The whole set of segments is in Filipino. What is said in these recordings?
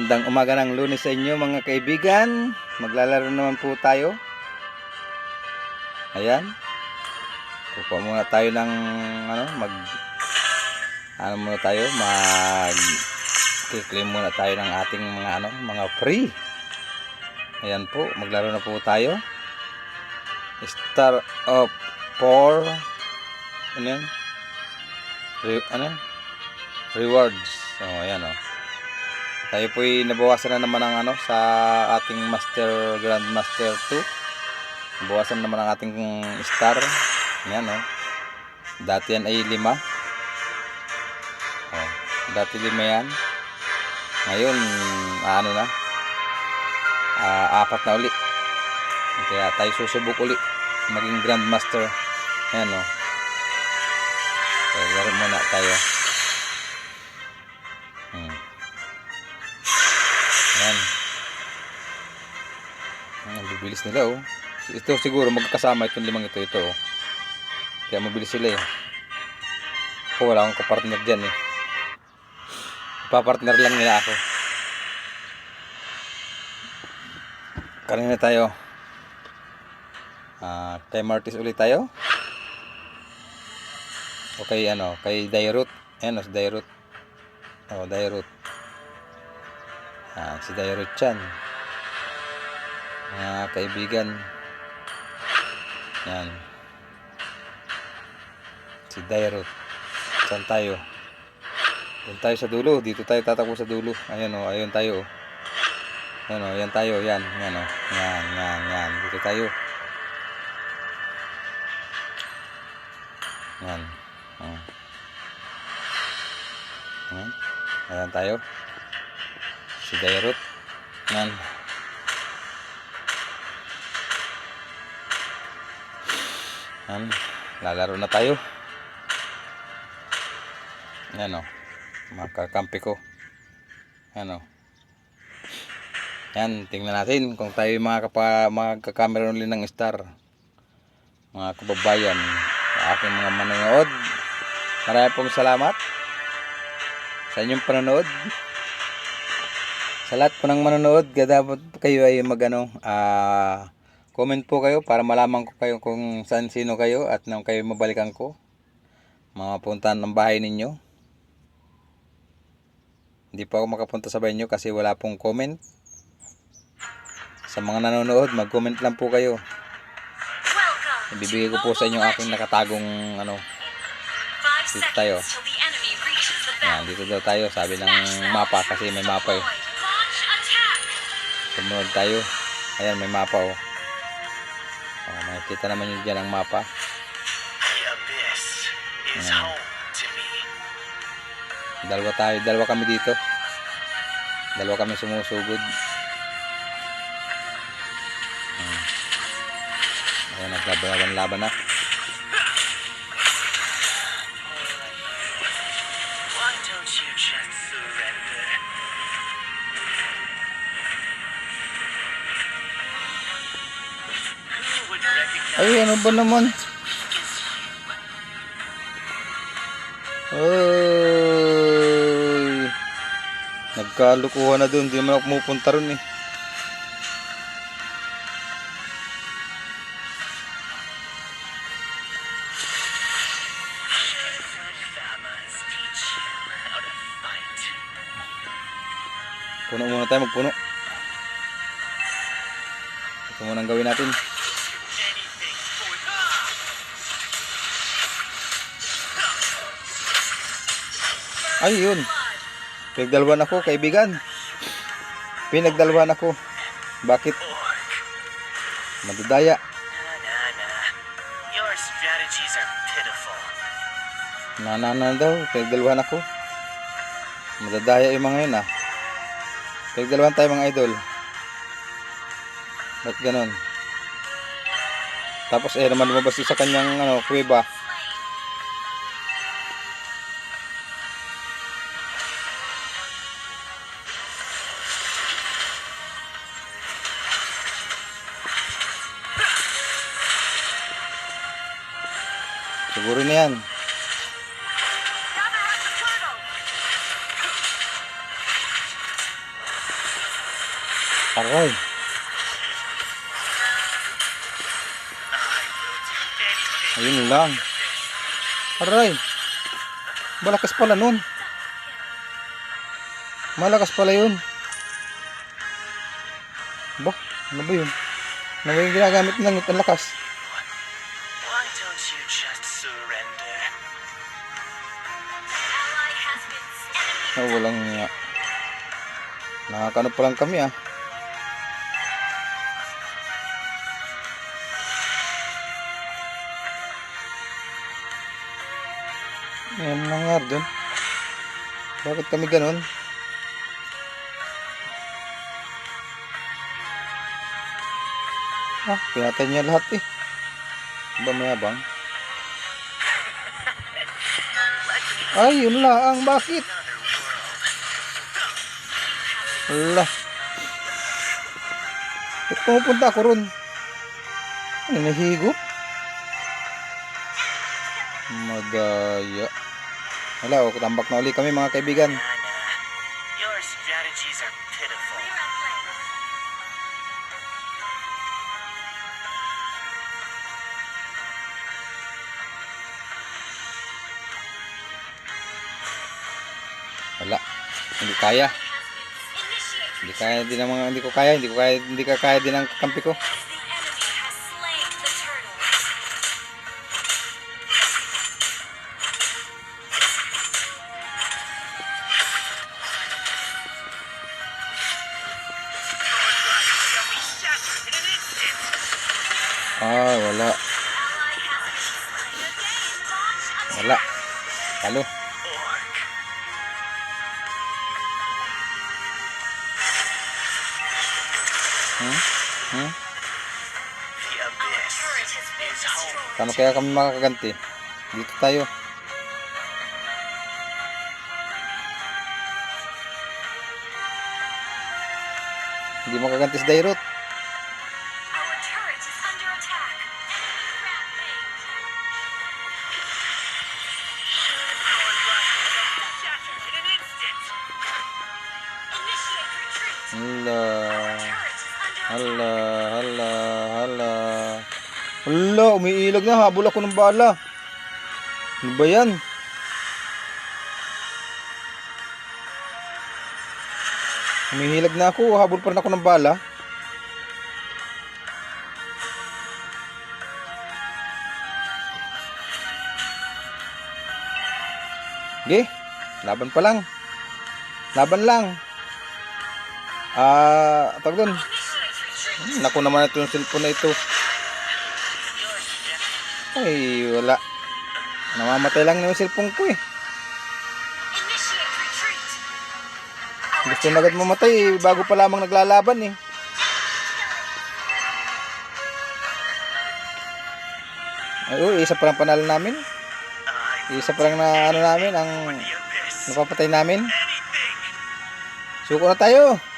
Gandang umaga ng lunes sa inyo mga kaibigan. Maglalaro naman po tayo. Ayan. Kukuha muna tayo ng ano, mag ano muna tayo, mag claim muna tayo ng ating mga ano, mga free. Ayan po, maglaro na po tayo. Star of 4 ano yan? Re, ano yan? Rewards. So, ayan oh. Tayo po'y nabawasan na naman ng ano sa ating Master Grandmaster 2. Nabawasan naman ang ating star. Yan oh. Dati yan ay lima. Oh, dati lima yan. Ngayon, ano na? Ah, apat na uli. Kaya tayo susubok uli. Maging Grandmaster. Yan oh. Kaya laro muna tayo. Ayan. Ang bibilis nila oh. Ito siguro magkasama itong limang ito ito oh. Kaya mabilis sila eh. Ako wala akong kapartner dyan eh. Papartner lang nila ako. Kanina tayo. Ah, kay Martis ulit tayo. O kay ano, kay Dairut. Ayan o, si Dairut. O, Dairut. Ah, si Dairut Chan. Mga kaibigan. Yan. Si Dairut. Saan tayo? Doon tayo sa dulo. Dito tayo tatakbo sa dulo. Ayan o, ayun tayo o. Ayan o, yan tayo. Yan, yan o. Yan, yan, yan. Dito tayo. Yan. Oh. Yan. Ayan tayo. Si Dairut. Yan. Yan. Lalaro na tayo. Yan o. Makakampi ko. Yan o. Yan. Tingnan natin kung tayo mga kapa, magkakamera ulit ng star. Mga kababayan. Sa aking mga manonood. Marami pong salamat. Sa inyong panonood. Sa lahat po ng manonood, dapat kayo ay magano, ah, comment po kayo para malaman ko kayo kung saan sino kayo at nang kayo mabalikan ko. Mga puntahan ng bahay ninyo. Hindi po ako makapunta sa bahay nyo kasi wala pong comment. Sa mga nanonood, mag-comment lang po kayo. Ibibigay ko po sa inyo aking nakatagong ano. Dito tayo. Yan, dito daw tayo, sabi ng mapa kasi may mapa eh. Sumunod tayo. Ayan, may mapa oh. Oh, makikita naman nyo dyan ang mapa. Ayan. Dalawa tayo, dalawa kami dito. Dalawa kami sumusugod. Ayan. Ayan, naglaban-laban na. Ay, ano ba naman? Ay. Nagkalukuhan na doon, hindi naman ako pumupunta ron eh. Puno muna tayo, magpuno. Ito muna ang gawin natin. Ay, yun. Pinagdalwan ako, kaibigan. Pinagdalwan ako. Bakit? Madudaya. Na na na. Daw, pinagdalwan ako. Madadaya yung mga yun ah. Pinagdalwan tayo mga idol. Ba't ganon? Tapos eh naman lumabas sa kanyang ano, kuweba. Siguro na yan. Aray. Ayun lang. Aray. Malakas pala nun. Malakas pala yun. Ba? Ano ba yun? Ano ba yung ginagamit ng lakas? Why don't you just surrender? Ally has been enemy Oh, walang nga. Nakakano pa lang kami ah. Ayan nangyari dun. Bakit kami ganun? Ah, pinatay niya lahat eh. Ba mayabang? Ay, yun lang. Bakit? Another world. Ala. Ba't pumupunta ako ron? Ano, nahigop? Madaya. Wala, tambak na uli kami mga kaibigan. Hindi kaya. Hindi kaya din ang mga hindi ko kaya, hindi ko kaya, hindi ka kaya din ang kampi ko. as the enemy has home. destroyed. Paano kaya kami makakaganti? Dito tayo. Hindi makaganti si Dairot. Hala, hala, hala. Hala, umiilag na. Habol ako ng bala. Ano ba yan? Umihilag na ako. Habol pa rin ako ng bala. Ge, laban pa lang. Laban lang. Ah, tawag doon. Naku naman ito yung cellphone na ito. Ay, wala. Namamatay lang yung cellphone ko eh. Gusto na agad mamatay eh, bago pa lamang naglalaban eh. Ay, uy, isa pa lang panalo namin. Isa pa lang na ano namin, ang napapatay namin. Suko na tayo.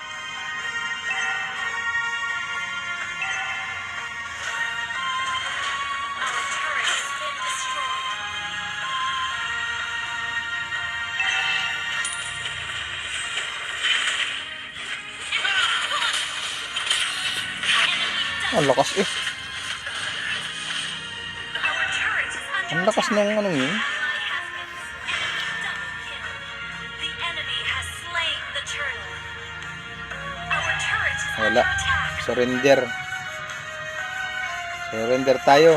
Ang lakas eh. Ang lakas ng ano yun. Wala. Surrender. Surrender tayo.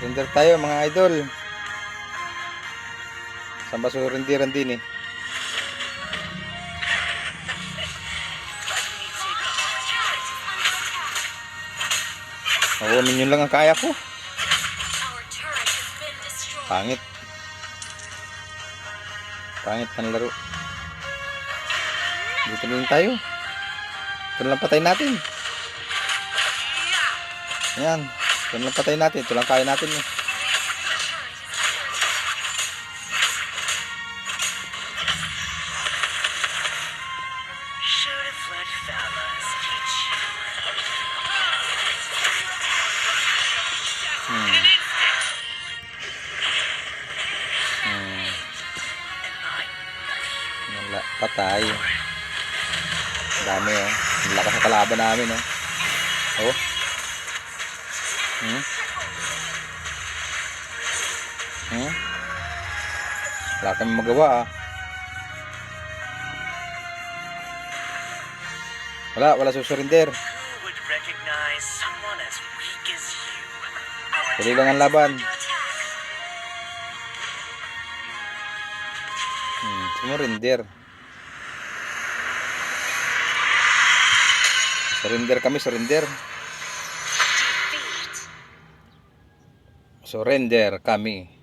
Surrender tayo mga idol. Saan ba surrenderan din eh? Oo, minyon lang ang kaya ko. Pangit. Pangit ng laro. Dito na lang tayo. Ito lang patay natin. Ayan. Ito lang patay natin. Ito lang kaya natin eh. Patay. Dami oh. Ang lakas ng kalaban namin oh. Oh. Hmm? Hmm? Wala kami magawa ah. Wala, wala susurinder. Tuloy lang ang laban. Hmm, sumurinder. Surrender kami, surrender. Surrender kami.